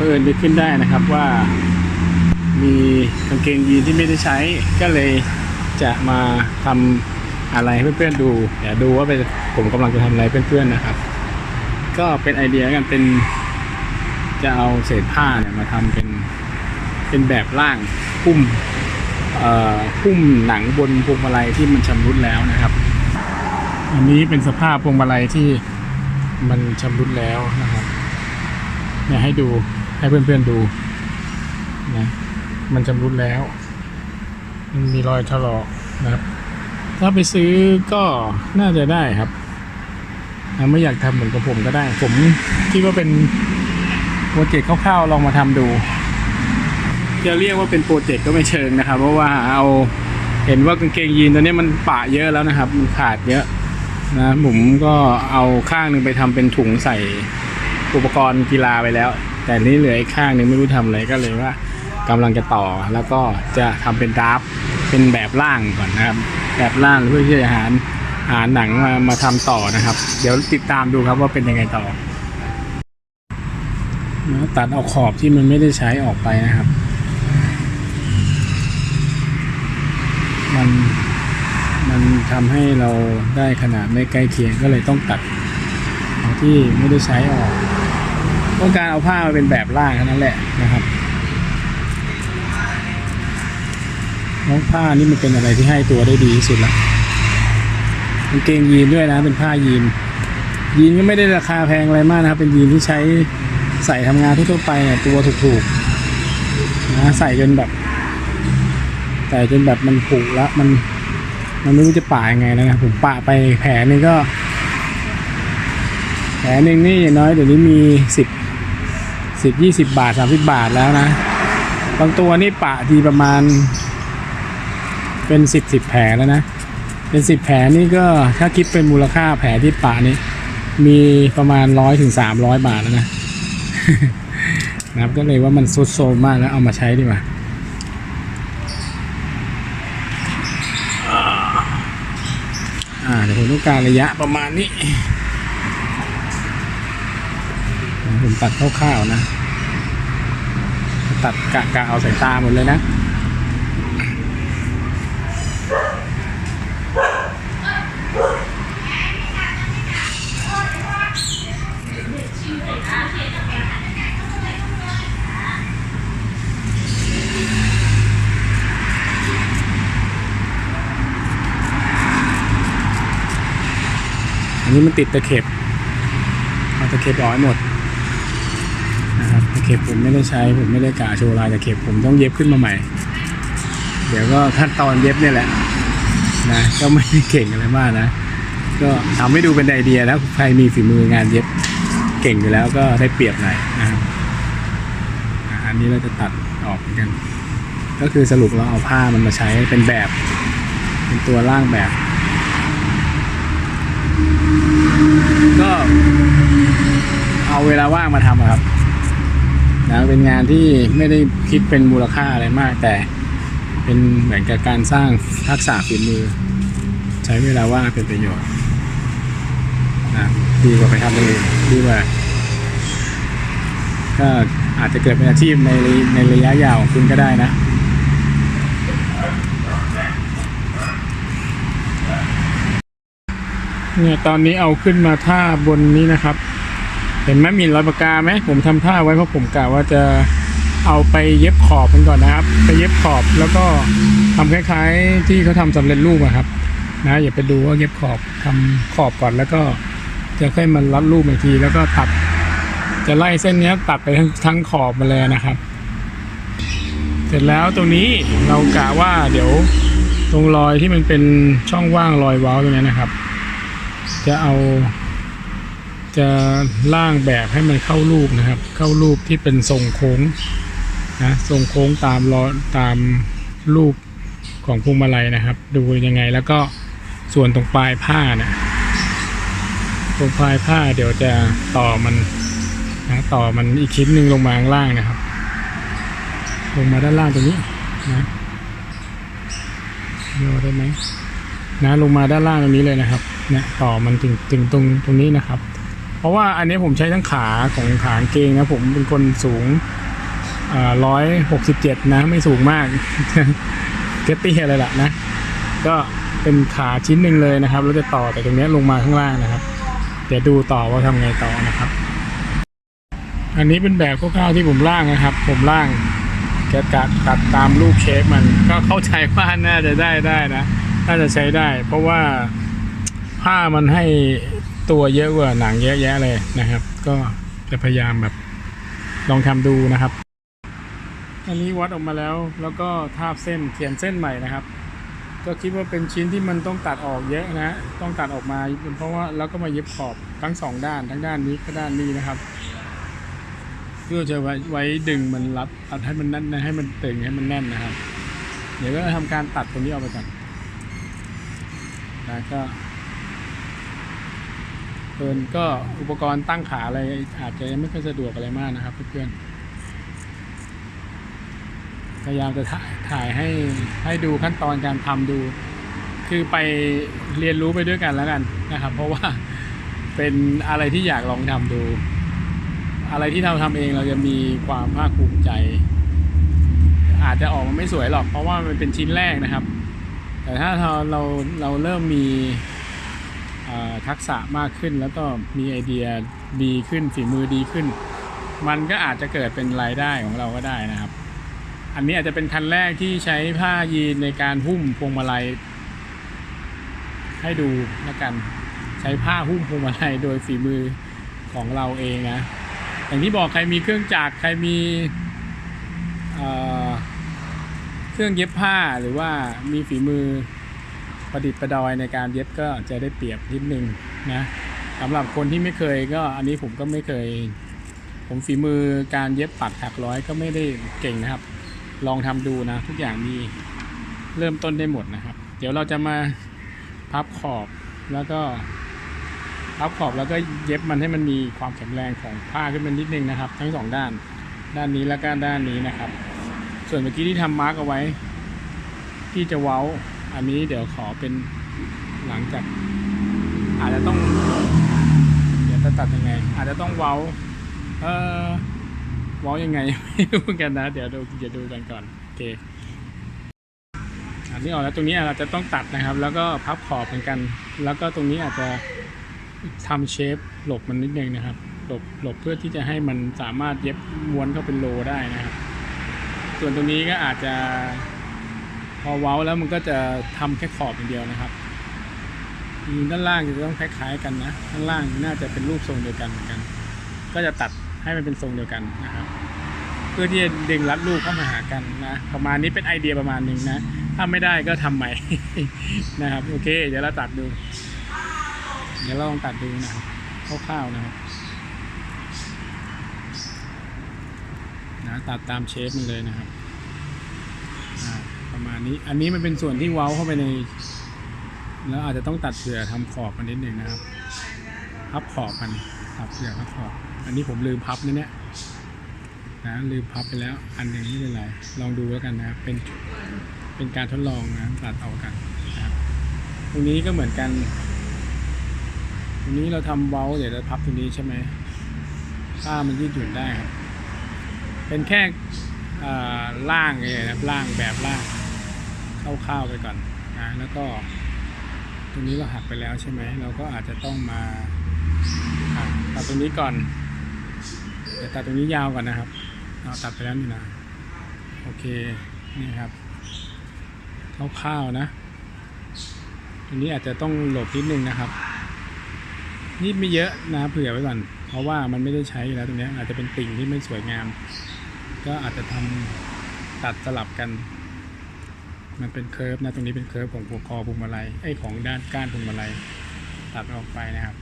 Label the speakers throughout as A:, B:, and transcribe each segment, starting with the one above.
A: เอิญนึกขึ้นได้นะครับว่า มีกางเกงยีนที่ไม่ได้ใช้ก็เลยจะมาทำอะไรให้เพื่อนๆดูเดี๋ยวดูว่าเป็นผมกำลังจะทำอะไรเพื่อนๆนะครับ ก็เป็นไอเดียกันเป็นจะเอาเศษผ้าเนี่ยมาทำเป็นเป็นแบบร่างพุ่มเอ่อพุ่มหนังบนพวงมาลัยที่มันชำรุดแล้วนะครับ อันนี้เป็นสภาพพวงมาลัยที่มันชำรุดแล้วนะครับเนี่ยให้ดู ให้เพื่อนๆดูนะมันชำรุดแล้ว มันมีรอยถลอกนะครับ ถ้าไปซื้อก็น่าจะได้ครับไม่อยากทำเหมือนกับผมก็ได้ ผมคิดว่าเป็นโปรเจกต์คร่าวๆลองมาทำดู จะเรียกว่าเป็นโปรเจกต์ก็ไม่เชิงนะครับ เพราะว่าเอาเห็นว่ากางเกงยีนตัวนี้มันปะเยอะแล้วนะครับ มันขาดเยอะนะผมก็เอาข้างหนึ่งไปทำเป็นถุงใส่อุปกรณ์กีฬาไปแล้ว แต่นี่เหลืออีกข้างนึงไม่รู้ทำอะไรก็เลยว่ากำลังจะต่อแล้วก็จะทำเป็นดราฟเป็นแบบล่างก่อนนะครับ แบบล่างเพื่อที่จะหาหาหนังมามาทำต่อนะครับ เดี๋ยวติดตามดูครับว่าเป็นยังไงต่อนะตัดเอาขอบที่มันไม่ได้ใช้ออกไปนะครับ มันมันทำให้เราได้ขนาดไม่ใกล้เคียงก็เลยต้องตัดเอาที่ไม่ได้ใช้ออก ต้องการเอาผ้ามาเป็นแบบล่างแค่นั้นแหละนะครับแล้วผ้านี่มันเป็นอะไรที่ให้ตัวได้ดีที่สุดละกางเกงยีนด้วยนะ เป็นผ้ายีน ยีนก็ไม่ได้ราคาแพงอะไรมากนะครับ เป็นยีนที่ใช้ใส่ทำงานทั่วๆไปเนี่ยตัวถูกๆนะใส่จนแบบแต่จนแบบมันผุละมัน มันไม่รู้จะป่ายังไงแล้วนะผมป่าไปแผลนึงก็แผลหนึ่งนี่อย่างน้อยเดี๋ยวนี้มีสิบ สิบยี่สิบบาทสามสิบบาทแล้วนะ บางตัวนี่ป่าทีประมาณ เป็นสิบสิบแผลแล้วนะ เป็นสิบแผลนี่ก็ถ้าคิดเป็นมูลค่าแผลที่ป่านี่มีประมาณร้อยถึงสามร้อยบาทแล้วนะนะครับก็เลยว่ามันซุดโซมมากแล้วเอามาใช้ดีกว่าอ่าเดี๋ยวผมต้องการระยะประมาณนี้ ผมตัดคร่าวๆนะ ตัดกะกะเอาสายตาหมดเลยนะอันนี้มันติดตะเข็บ เอาตะเข็บออกให้หมด ข็บผมไม่ได้ใช้ ผมไม่ได้กะโชว์ลายตะเข็บผมต้องเย็บขึ้นมาใหม่ เดี๋ยวก็ขั้นตอนเย็บเนี่ยแหละนะก็ไม่ได้เก่งอะไรมากนะ ก็ทำให้ดูเป็นไอเดียแล้วใครมีฝีมืองานเย็บเก่งอยู่แล้วก็ได้เปรียบหน่อยนะครับอันนี้เราจะตัดออกเหมือนกัน ก็คือสรุปเราเอาผ้ามันมาใช้เป็นแบบ เป็นตัวร่างแบบ ก็เอาเวลาว่างมาทำครับ นะเป็นงานที่ไม่ได้คิดเป็นมูลค่าอะไรมาก แต่เป็นเหมือนกับการสร้างทักษะฝีมือ ใช้เวลาว่างเป็นประโยชน์นะดีกว่าไปทำอย่างอื่นดีกว่าก็อาจจะเกิดเป็นอาชีพในในระยะยาวของคุณก็ได้นะเนี่ยตอนนี้เอาขึ้นมาท่าบนนี้นะครับ เห็นไหมมีรอยปากกาไหมผมทำท่าไว้เพราะผมกะว่าจะเอาไปเย็บขอบมันก่อนนะครับ ไปเย็บขอบแล้วก็ทำคล้ายๆ ที่เขาทำสำเร็จรูปอะครับ นะอย่าไปดูว่าเย็บขอบทำขอบก่อนแล้วก็จะค่อยมารัดรูปอีกทีแล้วก็ตัด จะไล่เส้นเนี้ยตัดไปทั้งทั้งขอบมาเลยนะครับ เสร็จแล้วตรงนี้เรากะว่าเดี๋ยวตรงรอยที่มันเป็นช่องว่างรอยเว้าตรงนี้นะครับ จะเอา จะล่างแบบให้มันเข้ารูปนะครับ เข้ารูปที่เป็นทรงโค้งนะทรงโค้งตามรอตามรูปของพวงมาลัยนะครับ ดูยังไงแล้วก็ส่วนตรงปลายผ้าเนี่ยตรงปลายผ้าเดี๋ยวจะต่อมันนะต่อมันอีกชิ้นหนึ่งลงมาข้างล่างนะครับ ลงมาด้านล่างตรงนี้นะโยได้ไหมนะลงมาด้านล่างตรงนี้เลยนะครับเนี่ยต่อมันถึงถึงตรงตรงนี้นะครับ เพราะว่าอันนี้ผมใช้ทั้งขาของขางเกงนะผมเป็นคนสูงร้อยหกสิบเจ็ดนะไม่สูงมากเกตตี้อะไรล่ะนะ ก็เป็นขาชิ้นหนึ่งเลยนะครับแล้วจะต่อแต่ตรงนี้ลงมาข้างล่างนะครับ เดี๋ยวดูต่อว่าทำไงต่อนะครับ อันนี้เป็นแบบคร่าวๆที่ผมร่างนะครับ ผมร่างแกะตัดตัดตามรูปเชฟมันก็เข้าใจว่าน่าจะได้ได้นะน่าจะใช้ได้ เพราะว่าผ้ามันให้ ตัวเยอะกว่าหนังเยอะแยะเลยนะครับ ก็จะพยายามแบบลองทำดูนะครับ อันนี้วัดออกมาแล้วแล้วก็ทาบเส้นเขียนเส้นใหม่นะครับ ก็คิดว่าเป็นชิ้นที่มันต้องตัดออกเยอะนะ ต้องตัดออกมาเพราะว่าแล้วก็มาเย็บขอบทั้งสองด้านทั้งด้านนี้ก็ด้านนี้นะครับเพื่อจะไว้ไว้ดึงมันรัดรัดให้มันแน่นให้มันตึงให้มันแน่นนะครับ เดี๋ยวก็ทำการตัดตรงนี้ออกไปก่อนแล้วก็ เพิ่นก็อุปกรณ์ตั้งขาอะไรอาจจะยังไม่ค่อยสะดวกอะไรมากนะครับ เพื่อนๆพยายามจะถ่ายถ่ายให้ให้ดูขั้นตอนการทำดู คือไปเรียนรู้ไปด้วยกันแล้วกันนะครับ เพราะว่าเป็นอะไรที่อยากลองทำดู อะไรที่เราทำเองเราจะมีความภาคภูมิใจ อาจจะออกมาไม่สวยหรอก เพราะว่ามันเป็นชิ้นแรกนะครับ แต่ถ้าเราเราเราเริ่มมี ทักษะมากขึ้น แล้วก็มีไอเดียดีขึ้นฝีมือดีขึ้น มันก็อาจจะเกิดเป็นรายได้ของเราก็ได้นะครับ อันนี้อาจจะเป็นคันแรกที่ใช้ผ้ายีนในการหุ้มพวงมาลัย ให้ดูแล้วกันใช้ผ้าหุ้มพวงมาลัยโดยฝีมือของเราเองนะอย่างที่บอกใครมีเครื่องจักรใครมีเเครื่องเย็บผ้าหรือว่ามีฝีมือ ประดิษฐ์ประดอยในการเย็บก็จะได้เปรียบนิดนึงนะสำหรับคนที่ไม่เคยก็อันนี้ผมก็ไม่เคย ผมฝีมือการเย็บปักถักร้อยก็ไม่ได้เก่งนะครับ ลองทำดูนะ ทุกอย่างมีเริ่มต้นได้หมดนะครับ เดี๋ยวเราจะมาพับขอบแล้วก็พับขอบแล้วก็เย็บมันให้มันมีความแข็งแรงของผ้าขึ้นมานิดนึงนะครับ ทั้งสองด้าน ด้านนี้และก็ด้านนี้นะครับ ส่วนเมื่อกี้ที่ทำมาร์กเอาไว้ ที่จะเว้า อันนี้เดี๋ยวขอเป็นหลังจาก อาจจะต้อง เดี๋ยวจะตัดยังไง อาจจะต้องเว้า เออเว้ายังไงไม่รู้เหมือนกันนะ เดี๋ยวดูเดี๋ยวดูกันก่อนโอเคอันนี้ออกแล้วตรงนี้อาจจะต้องตัดนะครับ แล้วก็พับขอบเหมือนกัน แล้วก็ตรงนี้อาจจะทำเชฟหลบมันนิดนึงนะครับ หลบหลบเพื่อที่จะให้มันสามารถเย็บม้วนเข้าเป็นโลได้นะครับ ส่วนตรงนี้ก็อาจจะ พอเว้าแล้วมันก็จะทำแค่ขอบอย่างเดียวนะครับอืมด้านล่างจะต้องคล้ายๆกันนะด้านล่างน่าจะเป็นรูปทรงเดียวกันเหมือนกัน ก็จะตัดให้มันเป็นทรงเดียวกันนะครับ เพื่อที่จะดึงรัดรูปเข้ามาหากันนะประมาณนี้เป็นไอเดียประมาณหนึ่งนะ ถ้าไม่ได้ก็ทำใหม่นะครับโอเค เดี๋ยวเราตัดดู เดี๋ยวเราลองตัดดูนะครับคร่าวๆนะครับนะตัดตามเชฟมันเลยนะครับ ประมาณนี้ อันนี้มันเป็นส่วนที่เว้าเข้าไปใน แล้วอาจจะต้องตัดเสือทำขอบมันนิดหนึ่งนะครับ พับขอบมันตัดเสือพับขอบ อันนี้ผมลืมพับนะเนี่ยนะลืมพับไปแล้ว อันหนึ่งไม่เป็นไร ลองดูแล้วกันนะครับ เป็น เป็นการทดลองนะตัดเอากันนะครับ ตรงนี้ก็เหมือนกัน ตรงนี้เราทำเว้าเดี๋ยวเราพับตรงนี้ใช่ไหมผ้ามันยืดหยุ่นได้ครับ เป็นแค่ล่างเองนะครับล่างแบบล่าง คร่าวๆไปก่อนนะแล้วก็ตรงนี้เราหักไปแล้วใช่ไหมเราก็อาจจะต้องมาตัดตรงนี้ก่อนเดี๋ยวตัดตรงนี้ยาวก่อนนะครับเราตัดไปแล้วนี่นะโอเคนี่ครับคร่าวๆนะตรงนี้อาจจะต้องหลบนิดนึงนะครับนี่ไม่เยอะนะเผื่อไว้ก่อนเพราะว่ามันไม่ได้ใช้แล้วตรงนี้อาจจะเป็นติ่งที่ไม่สวยงาม ก็อาจจะทำตัดสลับกัน มันเป็นเคิร์ฟนะตรงนี้เป็นเคิร์ฟของพวคอพวงมาลัยไอ้ของด้านก้านพวงมาลัยตัดออกไปนะครับ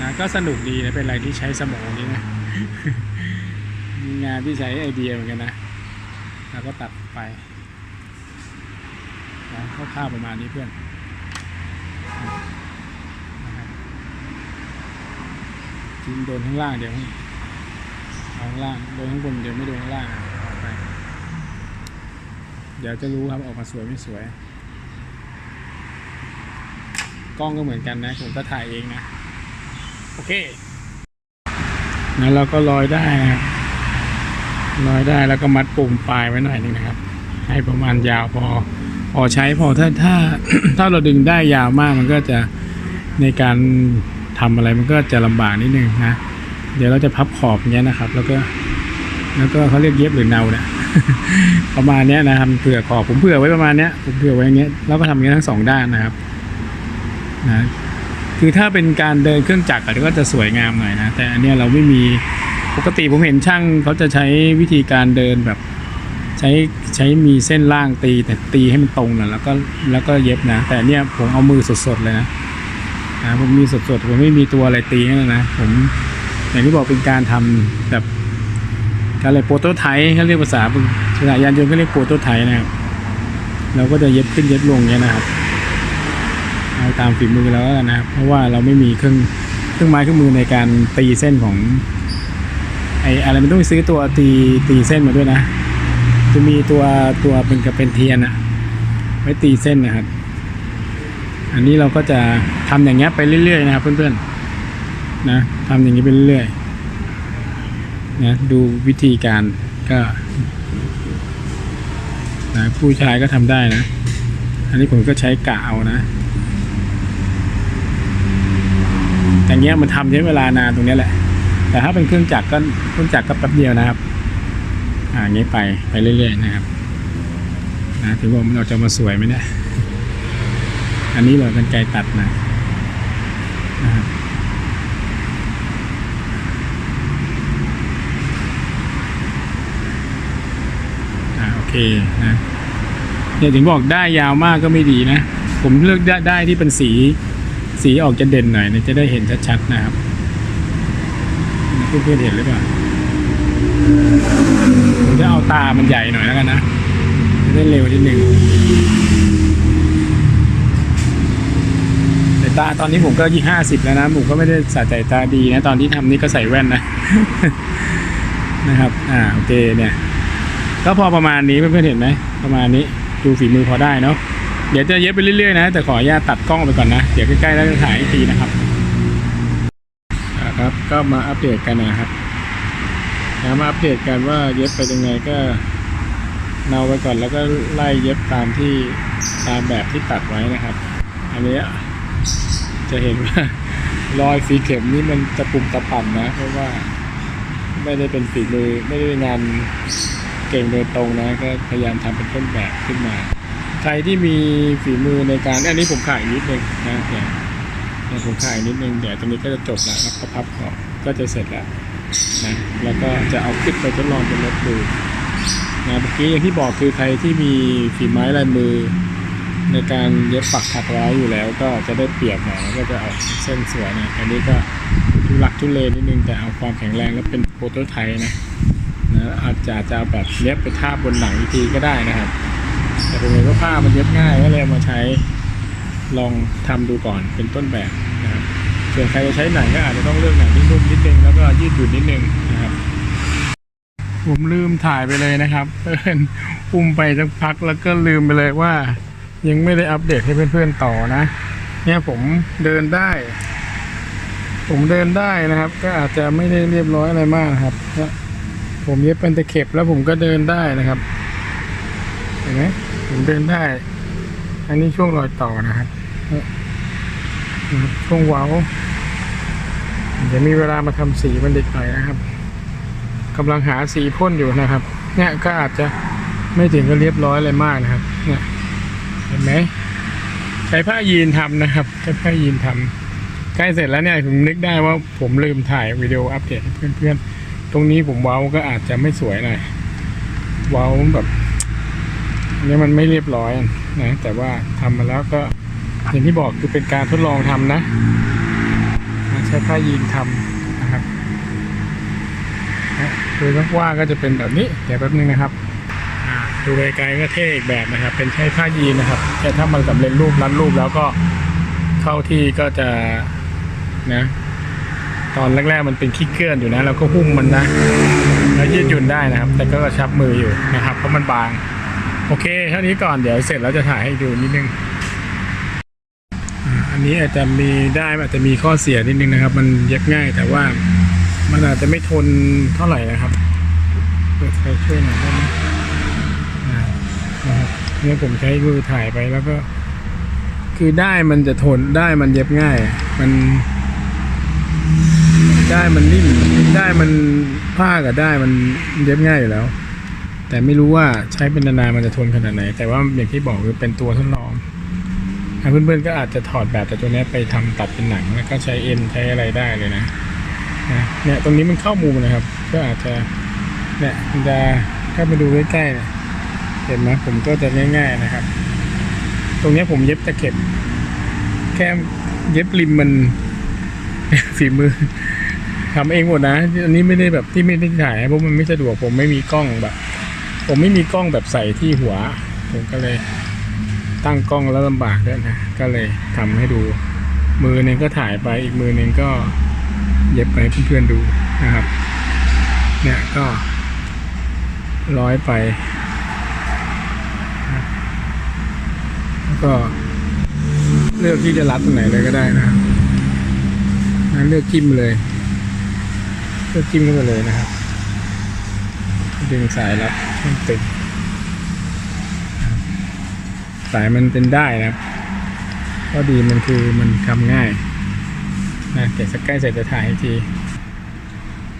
A: นะก็สนุกดีนะเป็นอะไรที่ใช้สมองดีนะงานที่ใช้ไอเดียเหมือนกันนะแล้วก็ตัดไปนะคร่าวๆประมาณนี้เพื่อนนะครับจริงโดนข้างล่างเดี๋ยวเอาข้างล่างโดนข้างบนเดี๋ยวไม่โดนข้างล่าง ดี๋ยวจะรู้ครับออกมาสวยไม่สวย กล้องก็เหมือนกันนะ ผมก็ถ่ายเองนะ โอเคแล้วเราก็ลอยได้นะครับลอยได้แล้วก็มัดปุ่มปลายไว้หน่อยนึงนะครับ ให้ประมาณยาวพอพอใช้พอถ้าถ้าถ้าเราดึงได้ยาวมากมันก็จะในการทำอะไรมันก็จะลำบากนิดนึงนะ เดี๋ยวเราจะพับขอบเงี้ยนะครับ แล้วก็ แล้วก็เขาเรียกเย็บหรือเนาเนี่ย ประมาณนี้นะครับเผื่อขอบผมเผื่อไว้ประมาณนี้ผมเผื่อไว้อย่างเงี้ยแล้วก็ทำอย่างเงี้ทั้งสองด้านนะครับนะคือถ้าเป็นการเดินเครื่องจักรก็จะสวยงามหน่อยนะแต่อันเนี้ยเราไม่มีปกติผมเห็นช่างเขาจะใช้วิธีการเดินแบบใช้ใช้มีเส้นล่างตีแต่ตีให้มันตรงนะแล้วก็แล้วก็เย็บนะ แต่เนี่ยผมเอามือสดๆเลยนะนะผมมีสดๆผมไม่มีตัวอะไรตีให้นะผมอย่างที่บอกเป็นการทำแบบ การอะไรโปรโตไทป์เขาเรียกภาษาภาษายานยนต์เขาเรียกโปรโตไทป์นะครับเราก็จะเย็บขึ้นเย็บลงเนี่ยนะครับเอาตามฝีมือเราแล้วกันนะครับ เพราะว่าเราไม่มีเครื่องเครื่องไม้เครื่องมือในการตีเส้นของไออะไรมันต้องไปซื้อตัวตีตีเส้นมาด้วยนะ จะมีตัวตัวเป็นกระเป็นเทียนอะไว้ตีเส้นนะครับ อันนี้เราก็จะทำอย่างเงี้ยไปเรื่อยๆนะครับ เพื่อนๆนะทำอย่างนี้ไปเรื่อยๆ นะดูวิธีการก็นะผู้ชายก็ทำได้นะ อันนี้ผมก็ใช้กะเอานะอย่างเงี้ยมันทำใช้เวลานานตรงนี้แหละ แต่ถ้าเป็นเครื่องจักรก็เครื่องจักรก็แป๊บเดียวนะครับ อ่างนี้ไปไปเรื่อย ๆ นะครับนะถือว่าเราจะมาสวยไหมเนี่ยอันนี้เรากันไกรตัดนะนะครับอ่าโอ เคนะเนี่ยถึงบอกได้ยาวมากก็ไม่ดีนะ ผมเลือกได้ได้ที่เป็นสี สีออกจะเด่นหน่อยนี่ยจะได้เห็นชัดๆนะครับเพื่อนๆเห็นหรือเปล่าผมจะเอาตามันใหญ่หน่อยแล้วกันนะจะได้เร็วนิดหนึ่งแต่ตาตอนนี้ผมก็ยี่ห้าสิบแล้วนะผมก็ไม่ได้สะใจตาดีนะ ตอนที่ทำนี่ก็ใส่แว่นนะ นะครับ อ่าโอเคเนี่ย ก็พอประมาณนี้เพื่อนๆเห็นไหมประมาณนี้ดูฝีมือพอได้เนาะเดี๋ยวจะเย็บไปเรื่อยๆนะแต่ขออนุญาตตัดกล้องไปก่อนนะ เดี๋ยวใกล้ๆแล้วจะถ่ายอีกทีนะครับครับก็มาอัปเดตกันนะครับนะมาอัปเดตกันว่าเย็บไปยังไงก็เนาไปก่อนแล้วก็ไล่เย็บตามที่ตามแบบที่ตัดไว้นะครับ อันนี้จะเห็นว่ารอยสีเข็มนี่มันตะปุ่มตะป่ำนะ เพราะว่าไม่ได้เป็นฝีมือไม่ได้เป็นงาน เก่งโดยตรงนะก็พยายามทำเป็นต้นแบบขึ้นมา ใครที่มีฝีมือในการอันนี้ผมขายนิดนึงนะเดี๋ยวผมขายนิดนึงเดี๋ยวตรงนี้ก็จะจบแล้วแล้วก็พับออกก็จะเสร็จแล้วนะแล้วก็จะเอาคลิปไปทดลองบนรถดูนะเมื่อกี้อย่างที่บอกคือใครที่มีฝีไม้ลายมือ ในการเย็บปักถักร้อยอยู่แล้ว ก็จะได้เปรียบหน่อยก็จะออกเส้นสวยนะอันนี้ก็ทุลักทุเลนิดนึงแต่เอาความแข็งแรงแล้วเป็นโปรโตไทป์นะ อาจจะจะแบบเย็บไปทาบบนหนังอีกทีก็ได้นะครับ แต่ผมเห็นว่าผ้ามันเย็บง่ายก็เลยมาใช้ลองทำดูก่อนเป็นต้นแบบนะครับส่วนใครจะใช้หนังก็อาจจะต้องเลือกหนังที่นุ่มนิดนึงแล้วก็ยืดหยุ่นนิดนึงนะครับ ผมลืมถ่ายไปเลยนะครับเพื่อนอุ้มไปสักพักแล้วก็ลืมไปเลยว่า ยังไม่ได้อัปเดตให้เพื่อนๆต่อนะ เนี่ยผมเดินได้ ผมเดินได้นะครับ ก็อาจจะไม่ได้เรียบร้อยอะไรมากนะครับ ผมเย็บเป็นตะเข็บแล้วผมก็เดินได้นะครับ เห็นไหมผมเดินได้ อันนี้ช่วงรอยต่อนะครับช่วงเว้าเดี๋ยวมีเวลามาทำสีมันเด็กหน่อยนะครับกำลังหาสีพ่นอยู่นะครับ เนี่ยก็อาจจะไม่ถึงกับเรียบร้อยอะไรมากนะครับ เนี่ยเห็นไหมใช้ผ้ายีนทำนะครับใช้ผ้ายีนทำใกล้เสร็จแล้วเนี่ยผมนึกได้ว่าผมลืมถ่ายวิดีโออัปเดตให้เพื่อนๆ ตรงนี้ผมเว้าก็อาจจะไม่สวยหน่อยเว้าแบบนี่มันไม่เรียบร้อยนะแต่ว่าทำมาแล้วก็อย่างที่บอกคือเป็นการทดลองทำนะใช้ผ้ายีนทำนะครับโดยกว้างก็จะเป็นแบบนี้เดี๋ยวแป๊บนึงนะครับดูไกลๆก็เท่อีกแบบนะครับ เป็นใช้ผ้ายีนนะครับ แต่ถ้ามันสำเร็จรูปรัดรูปแล้วก็เข้าที่ก็จะนะ ตอนแรกๆมันเป็นขี้เกื้อนอยู่นะเราก็หุ้มมันนะแล้วยืดหยุ่นได้นะครับ แต่ก็กระชับมืออยู่นะครับ เพราะมันบาง โอเคเท่านี้ก่อนเดี๋ยวเสร็จแล้วจะถ่ายให้ดูนิดนึงอันนี้อาจจะมีได้อาจจะมีข้อเสียนิดนึงนะครับ มันเย็บง่ายแต่ว่ามันอาจจะไม่ทนเท่าไหร่นะครับเปิดไฟช่วยหน่อยได้ไหมนะครับเนี่ยผมใช้มือถ่ายไปแล้วก็ คือได้มันจะทนได้มันเย็บง่าย มัน ได้มันนิ่มได้มันผ้ากับได้มันเย็บง่ายอยู่แล้ว แต่ไม่รู้ว่าใช้เป็นนานๆมันจะทนขนาดไหน แต่ว่าอย่างที่บอกคือเป็นตัวทดลองเพื่อนๆก็อาจจะถอดแบบแต่ตัวนี้ไปทำตัดเป็นหนังแล้วก็ใช้เอ็นใช้อะไรได้เลยนะเนี่ยตรงนี้มันเข้ามุมนะครับ ก็อาจจะเนี่ยมันจะถ้าไปดูใกล้ๆเนี่ยเห็นไหมผมก็จะง่าย ๆนะครับ ตรงนี้ผมเย็บตะเข็บ แค่เย็บริมมันฝีมือ ทำเองหมดนะ อันนี้ไม่ได้แบบที่ไม่ได้ถ่ายเพราะมันไม่สะดวกผมไม่มีกล้องแบบ ผมไม่มีกล้องแบบใส่ที่หัว ผมก็เลยตั้งกล้องแล้วลำบากด้วยนะ ก็เลยทำให้ดู มือหนึ่งก็ถ่ายไปอีกมือหนึ่งก็เย็บไปเพื่อนๆดูนะครับ เนี่ยก็ร้อยไป แล้วก็เลือกที่จะรัดตรงไหนเลยก็ได้นะเลือกจิ้มเลย ก็จิ้มเข้าไปเลยนะครับ ดึงสายรัดให้มันติดสายมันเป็นได้นะครับข้อดีมันคือมันทำง่ายนะเดี๋ยวสักใกล้เสร็จจะถ่ายให้ที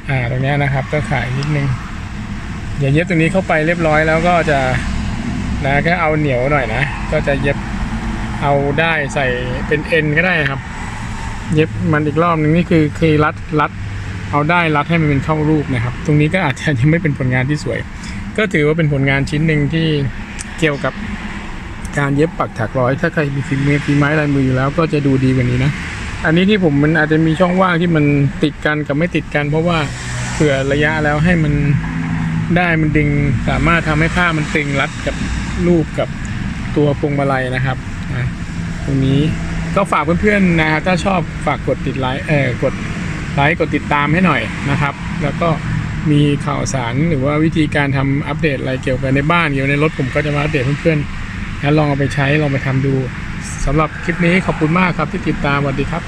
A: อ่าตรงนี้นะครับก็ขายนิดนึงอย่าเย็บตรงนี้เข้าไปเรียบร้อยแล้วก็จะนะก็เอาเหนียวหน่อยนะ ก็จะเย็บเอาได้ใส่เป็นเอ็นก็ได้ครับ เย็บมันอีกรอบหนึ่งนี่คือคือรัดรัด เอาได้รัดให้มันเป็นเข้ารูปนะครับ ตรงนี้ก็อาจจะยังไม่เป็นผลงานที่สวย ก็ถือว่าเป็นผลงานชิ้นหนึ่งที่เกี่ยวกับการเย็บปักถักร้อย ถ้าใครมีฝีมือฝีไม้ลายมืออยู่แล้วก็จะดูดีกว่านี้นะ อันนี้ที่ผมมันอาจจะมีช่องว่างที่มันติดกันกับไม่ติดกัน เพราะว่าเผื่อระยะแล้วให้มันได้มันดึงสามารถทำให้ผ้ามันตึงรัดกับรูปกับตัวพวงมาลัยนะครับตรงนี้ก็ฝากเพื่อนๆนะครับถ้าชอบฝากกดติดไลค์เออกด ไลค์กดติดตามให้หน่อยนะครับ แล้วก็มีข่าวสารหรือว่าวิธีการทำอัปเดตอะไรเกี่ยวกับในบ้านเกี่ยวกับในรถผมก็จะมาอัปเดตเพื่อนๆแล้วลองเอาไปใช้ลองไปทำดูสำหรับคลิปนี้ขอบคุณมากครับที่ติดตามสวัสดีครับ